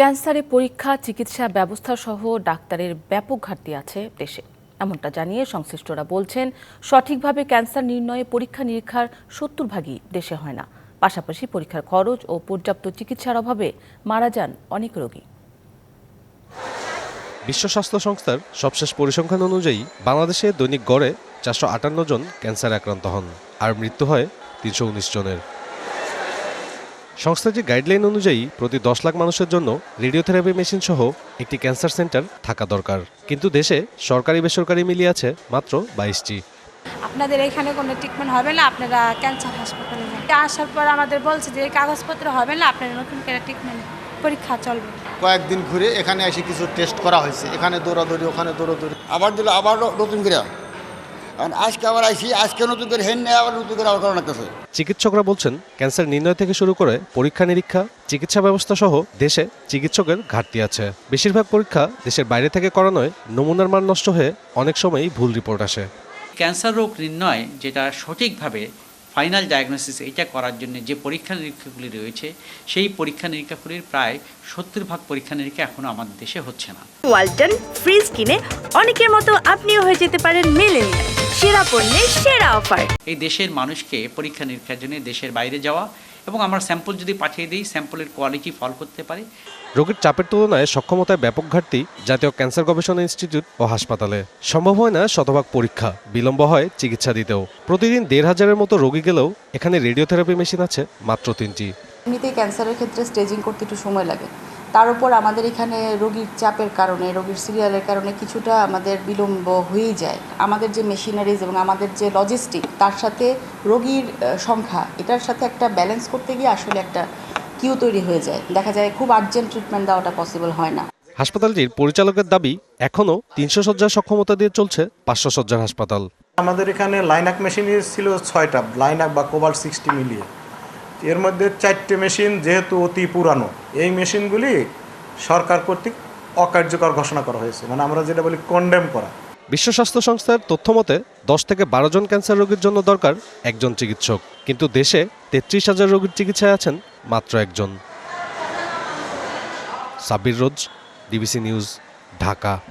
ক্যান্সারে পরীক্ষা, চিকিৎসা ব্যবস্থা সহ ডাক্তারের ব্যাপক ঘাটতি আছে দেশে। এমনটা জানিয়ে সংশ্লিষ্টরা বলছেন, সঠিকভাবে ক্যান্সার নির্ণয়ে পরীক্ষা নিরীক্ষার সত্তর ভাগই দেশে হয় না। পাশাপাশি পরীক্ষার খরচ ও পর্যাপ্ত চিকিৎসার অভাবে মারা যান অনেক রোগী। বিশ্ব স্বাস্থ্য সংস্থার সবশেষ পরিসংখ্যান অনুযায়ী বাংলাদেশে দৈনিক গড়ে চারশো আটান্ন জন ক্যান্সারে আক্রান্ত হন, আর মৃত্যু হয় তিনশো উনিশ জনের। সংস্থাটির গাইডলাইন অনুযায়ী প্রতি দশ লাখ মানুষের জন্য রেডিওথেরাপি মেশিন সহ একটি ক্যান্সার সেন্টার থাকা দরকার। কিন্তু দেশে সরকারি বেসরকারি মিলিয়ে আছে মাত্র বাইশটি। আপনাদের এখানে কোনো ট্রিটমেন্ট হবে না? আপনারা ক্যান্সার হাসপাতালে আসার পর আমাদের বলছে যে এই কাগজপত্র হবে না আপনারা নতুন করে ট্রিটমেন্ট পরীক্ষা চলবে। কয়েকদিন ঘুরে এখানে এসে কিছু টেস্ট করা হয়েছে। এখানে দৌড়াদৌড়ি ওখানে দৌড়াদৌড়ি। আবার দিল আবার নতুন করে। আর আজকে আবার আইসি আজকে নতুন করে হেন আবার নতুন করে আবার করোনা কাছে চিকিৎসকরা বলছেন ক্যান্সার নির্ণয় থেকে শুরু করে পরীক্ষা নিরীক্ষা চিকিৎসা ব্যবস্থা সহ দেশে চিকিৎসকের ঘাটতি আছে। বেশিরভাগ পরীক্ষা দেশের বাইরে থেকে করানোয় নমুনার মান নষ্ট হয়ে অনেক সময়ই ভুল রিপোর্ট আসে। ক্যান্সার রোগ নির্ণয় যেটা সঠিকভাবে ফাইনাল ডায়াগনোসিস এটা করার জন্য যে পরীক্ষা নিরীক্ষাগুলি রয়েছে সেই পরীক্ষা নিরীক্ষাগুলির প্রায় সত্তর ভাগ পরীক্ষা নিরীক্ষা এখনও আমাদের দেশে হচ্ছে না। ওয়ালটন ফ্রিজ কিনে অনেকের মতো আপনিও হয়ে যেতে পারেন মিলেনিয়াল। সেরা পণ্যের সেরা অফার। এই দেশের মানুষকে পরীক্ষা নিরীক্ষার জন্য দেশের বাইরে যাওয়া এবং আমরা স্যাম্পল যদি পাঠিয়ে দিই স্যাম্পলের কোয়ালিটি ফল করতে পারে। রোগীর চাপের তুলনায় সক্ষমতায় ব্যাপক ঘাটতি জাতীয় ক্যান্সার গবেষণা ইনস্টিটিউট ও হাসপাতালে। সম্ভব হয় না শতভাগ পরীক্ষা বিলম্ব হয় চিকিৎসা দিতেও। প্রতিদিন দেড় হাজারের মতো রোগী গেলেও এখানে রেডিওথেরাপি মেশিন আছে মাত্র তিনটি। এমনিতেই ক্যান্সারের ক্ষেত্রে স্টেজিং করতে একটু সময় লাগে। তার উপর আমাদের এখানে রোগীর চাপের কারণে রোগীর সিরিয়ালের কারণে কিছুটা আমাদের বিলম্ব হয়েই যায়। আমাদের যে মেশিনারিজ এবং আমাদের যে লজিস্টিক তার সাথে রোগীর সংখ্যা এটার সাথে একটা ব্যালেন্স করতে গিয়ে আসলে একটা কিউ তৈরি হয়ে যায়। দেখা যায় খুব আর্জেন্ট ট্রিটমেন্ট দেওয়াটা পসিবল হয় না। হাসপাতালটির পরিচালকের দাবি এখনও তিনশো শয্যার সক্ষমতা দিয়ে চলছে পাঁচশো শয্যার হাসপাতাল। আমাদের এখানে লাইনাক মেশিন ছিল ছয়টা লাইনাক বা কোবাল সিক্সটি মিলিয়ে। এর মধ্যে চারটে মেশিন যেহেতু অতি পুরানো, এই মেশিনগুলি সরকার কর্তৃক অকার্যকর ঘোষণা করা হয়েছে। মানে আমরা যেটা বলি কন্ডেম করা। বিশ্ব স্বাস্থ্য সংস্থার তথ্য মতে, দশ থেকে বারো জন ক্যান্সার রোগীর জন্য দরকার একজন চিকিৎসক। কিন্তু দেশে তেত্রিশ হাজার রোগীর চিকিৎসায় আছেন মাত্র একজন। Sabbir Roj DBC news, Dhaka.